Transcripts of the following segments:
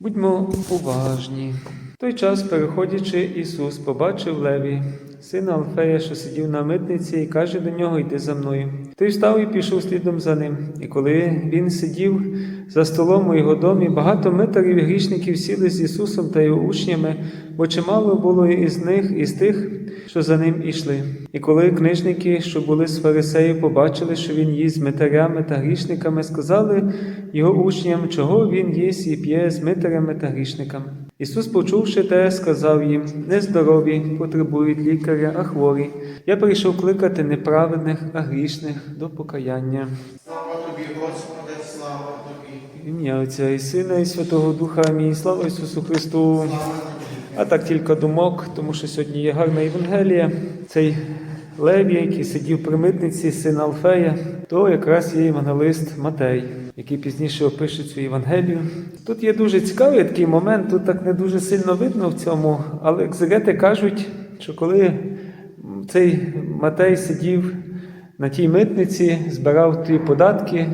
Будьмо уважні. В той час, переходячи, Ісус побачив Леві, сина Алфея, що сидів на митниці, і каже до нього: Йди за мною. Той встав і пішов слідом за ним. І коли він сидів за столом у його домі, багато митарів і грішників сіли з Ісусом та його учнями, бо чимало було із них, із тих, що за ним ішли. І коли книжники, що були з фарисеїв, побачили, що він їсть з митарями та грішниками, сказали його учням, чого він їсть і п'є з митарями та грішниками. Ісус, почувши те, сказав їм: нездорові потребують лікаря, а хворі. Я прийшов кликати не праведних, а грішних до покаяння. Слава тобі, Господи, слава тобі. Ім'я Отця і Сина, і Святого Духа. Амінь. Слава Ісусу Христу. Слава. А так кілька думок, тому що сьогодні є гарна Євангелія. Цей Левій, який сидів при митниці, син Алфея, то якраз є євангелист Матей, який пізніше опише цю Євангелію. Тут є дуже цікавий такий момент, тут так не дуже сильно видно в цьому, але екзегети кажуть, що коли цей Матей сидів на тій митниці, збирав ті податки,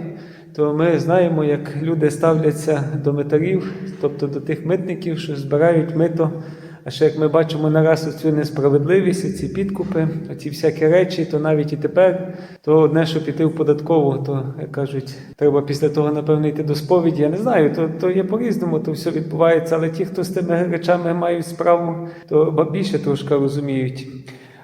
то ми знаємо, як люди ставляться до митарів, тобто до тих митників, що збирають мито. А ще як ми бачимо нараз оцю несправедливість, ці підкупи, оці всякі речі, то навіть і тепер, то одне, що піти в податкову, то як кажуть, треба після того, напевно, йти до сповіді. Я не знаю, то, то є по-різному, то все відбувається, але ті, хто з тими речами мають справу, то більше трошки розуміють.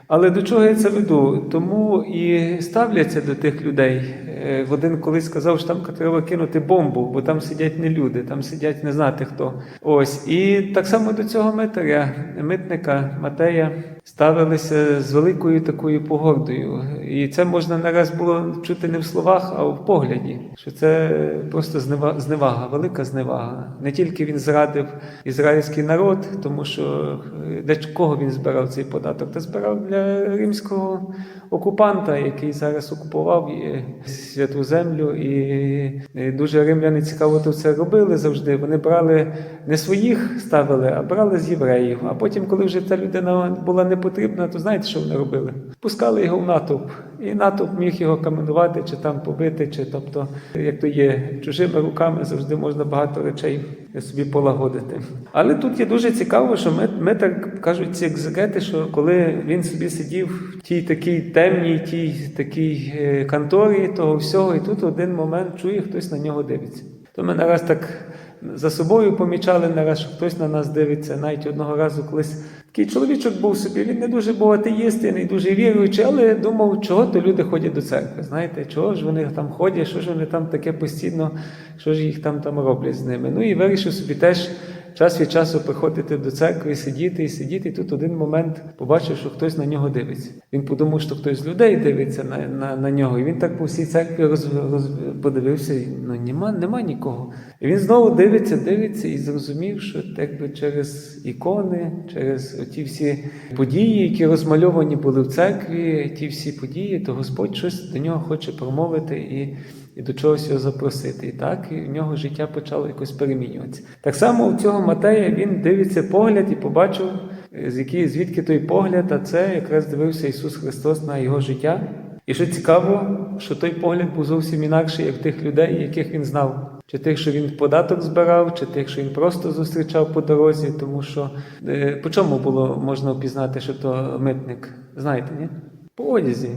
Але до чого я це веду? Тому і ставляться до тих людей. Е, Один колись сказав, що там треба кинути бомбу, бо там сидять не люди, там сидять не знати хто. Ось. І так само до цього митаря, митника Матея, ставилися з великою такою погордою. І це можна нараз було чути не в словах, а в погляді. Що це просто зневага, велика зневага. Не тільки він зрадив ізраїльський народ, тому що е, для кого він збирав цей податок? Та збирав для римського окупанта, який зараз окупував е, святу землю, і е, дуже римляни цікаво то це робили завжди. Вони брали не своїх ставили, а брали з євреїв. А потім, коли вже ця людина була не потрібна, то знаєте, що вони робили? Пускали його в натовп, і натовп міг його каменувати чи там побити, чи тобто, як то є, чужими руками завжди можна багато речей собі полагодити. Але тут є дуже цікаво, що ми, ми так кажуть ці екзегети, що коли він собі сидів в тій такій темній, тій такій е, конторі того всього, і тут один момент чує, хтось на нього дивиться. То ми нараз так за собою помічали нараз, що хтось на нас дивиться. Навіть одного разу колись такий чоловічок був собі, він не дуже був їсти, не дуже віруючий, але думав, чого то люди ходять до церкви. Знаєте, чого ж вони там ходять, що ж вони там таке постійно, що ж їх там там роблять з ними. Ну і вирішив собі теж. Час від часу приходити до церкви, сидіти і сидіти. І тут один момент побачив, що хтось на нього дивиться. Він подумав, що хтось з людей дивиться на, на, на нього. І він так по всій церкві роз, роз, подивився, і ну нема, нема нікого. І він знову дивиться, дивиться і зрозумів, що якби через ікони, через ті всі події, які розмальовані були в церкві, ті всі події, то Господь щось до нього хоче промовити і і до чогось його запросити. І так і в нього життя почало якось перемінюватися. Так само у цього Матея він дивиться погляд і побачив, з який, звідки той погляд, а це якраз дивився Ісус Христос на його життя. І що цікаво, що той погляд був зовсім інакший, як тих людей, яких він знав. Чи тих, що він податок збирав, чи тих, що він просто зустрічав по дорозі, тому що е, по чому було можна впізнати, що то митник? Знаєте, ні? По одязі.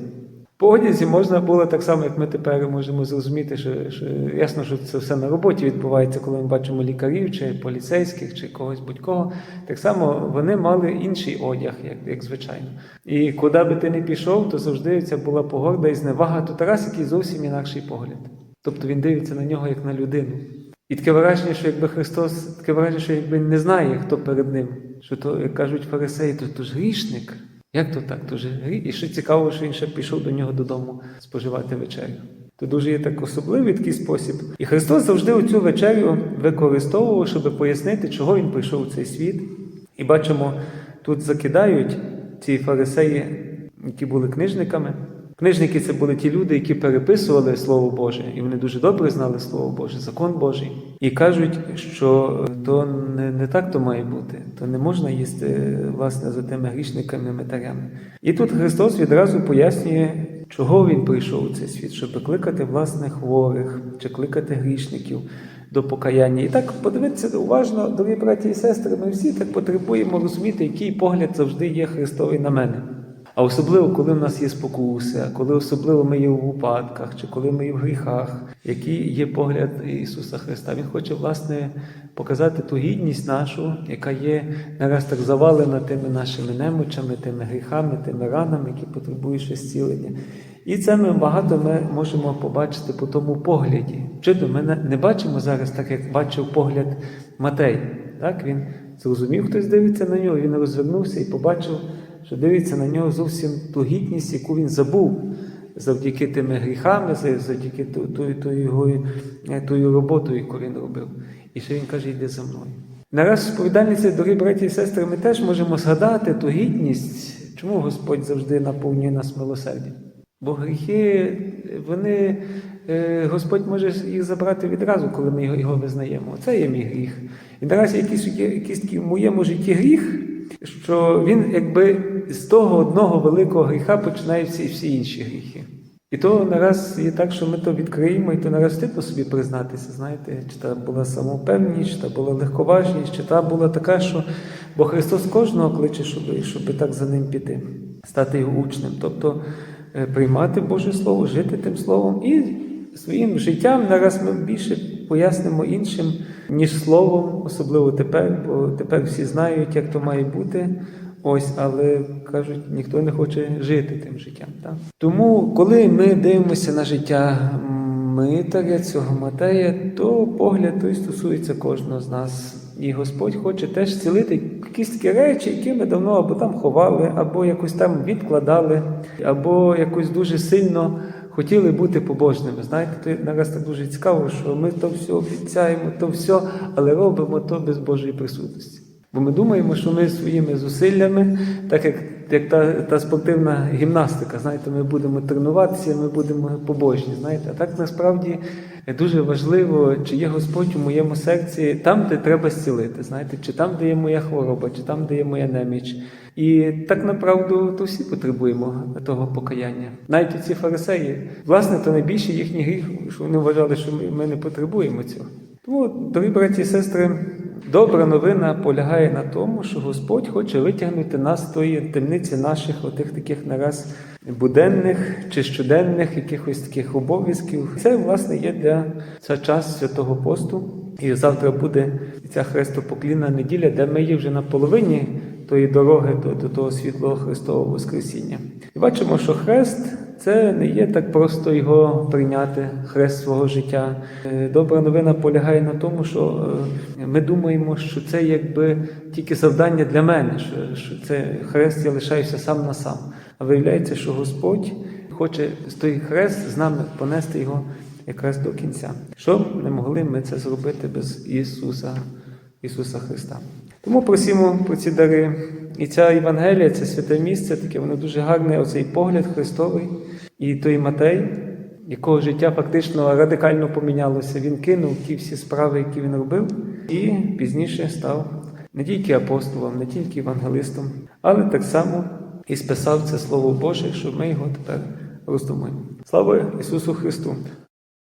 По одязі можна було так само, як ми тепер можемо зрозуміти, що, що ясно, що це все на роботі відбувається, коли ми бачимо лікарів, чи поліцейських, чи когось будь-кого. Так само вони мали інший одяг, як, як звичайно. І куди би ти не пішов, то завжди ця була погорда і зневага. Тут Тарас, який зовсім інакший погляд. Тобто він дивиться на нього як на людину. І таке враження, що якби Христос, таке враження, що якби не знає, хто перед ним. Що то, як кажуть фарисеї, то, то ж грішник. Як то так? То. І ще цікаво, що він ще пішов до нього додому споживати вечерю. То дуже є так особливий такий спосіб. І Христос завжди оцю вечерю використовував, щоб пояснити, чого він прийшов у цей світ. І бачимо, тут закидають ці фарисеї, які були книжниками. Книжники це були ті люди, які переписували Слово Боже, і вони дуже добре знали Слово Боже, закон Божий. І кажуть, що то не, не так то має бути, то не можна їсти власне за тими грішниками метарями. І тут Христос відразу пояснює, чого Він прийшов у цей світ, щоб кликати власне хворих чи кликати грішників. до покаяння. І так подивитися уважно, дорогі браті і сестри, ми всі так потребуємо розуміти, який погляд завжди є Христовий на мене. А особливо, коли в нас є спокуси, коли особливо ми є в упадках, чи коли ми є в гріхах, який є погляд Ісуса Христа. Він хоче, власне, показати ту гідність нашу, яка є нараз так завалена тими нашими немочами, тими гріхами, тими ранами, які потребують ще. І це ми багато ми можемо побачити по тому погляді. Чудо, ми не бачимо зараз так, як бачив погляд Матей. Так? Він зрозумів, хтось дивиться на нього, він розвернувся і побачив, що дивиться на нього зовсім ту гідність, яку він забув завдяки тими гріхами, завдяки ту- ту- ту е, тою роботою, яку він робив. І ще він каже, йди за мною. Нараз сповідальниці, дорогі браті і сестри, ми теж можемо згадати ту гідність, чому Господь завжди наповнює нас милосердям. Бо гріхи, вони, е, Господь може їх забрати відразу, коли ми його визнаємо. Це є мій гріх. І наразі якийсь, якийсь в моєму житті гріх, що він якби з того одного великого гріха починає всі, всі інші гріхи. І то нараз є так, що ми то відкриємо, і то нараз стидно собі признатися, знаєте, чи та була самовпевність, чи та була легковажність, чи та була така, що бо Христос кожного кличе, щоб, щоб так за ним піти, стати його учнем. Тобто е, приймати Боже Слово, жити тим Словом і своїм життям нараз ми більше пояснимо іншим, ніж словом, особливо тепер, бо тепер всі знають, як то має бути. Ось, але кажуть, ніхто не хоче жити тим життям. Так? Тому, коли ми дивимося на життя Митаря, цього Матея, то погляд той стосується кожного з нас. І Господь хоче теж цілити якісь такі речі, які ми давно або там ховали, або якось там відкладали, або якось дуже сильно хотіли бути побожними. Знаєте, то нараз так дуже цікаво, що ми то все обіцяємо, то все, але робимо то без Божої присутності. Бо ми думаємо, що ми своїми зусиллями, так як, як та, та спортивна гімнастика, знаєте, ми будемо тренуватися, ми будемо побожні. Знаєте, а так насправді дуже важливо, чи є Господь у моєму серці там, де треба зцілити, знаєте, чи там, де є моя хвороба, чи там, де є моя неміч. І так направду то всі потребуємо того покаяння. Навіть ці фарисеї, власне, то найбільший їхній гріх, що вони вважали, що ми, ми не потребуємо цього. Тому, дорогі браті і сестри, добра новина полягає на тому, що Господь хоче витягнути нас з тої темниці наших отих таких нараз буденних чи щоденних якихось таких обов'язків. Це, власне, є для це час святого посту. І завтра буде ця хрестопоклінна неділя, де ми є вже на половині тої дороги до, до того світлого Христового Воскресіння. І бачимо, що хрест це не є так просто його прийняти, хрест свого життя. Е, Добра новина полягає на тому, що е, ми думаємо, що це якби тільки завдання для мене, що, це хрест я лишаюся сам на сам. А виявляється, що Господь хоче той хрест з нами понести його якраз до кінця. Що не могли ми це зробити без Ісуса, Ісуса Христа. Тому просимо про ці дари. І ця Євангелія, це святе місце, таке воно дуже гарне, оцей погляд Христовий. І той Матей, якого життя фактично радикально помінялося. Він кинув ті всі справи, які він робив, і пізніше став не тільки апостолом, не тільки евангелистом, але так само і списав це Слово Боже, щоб ми його тепер роздумуємо. Слава Ісусу Христу!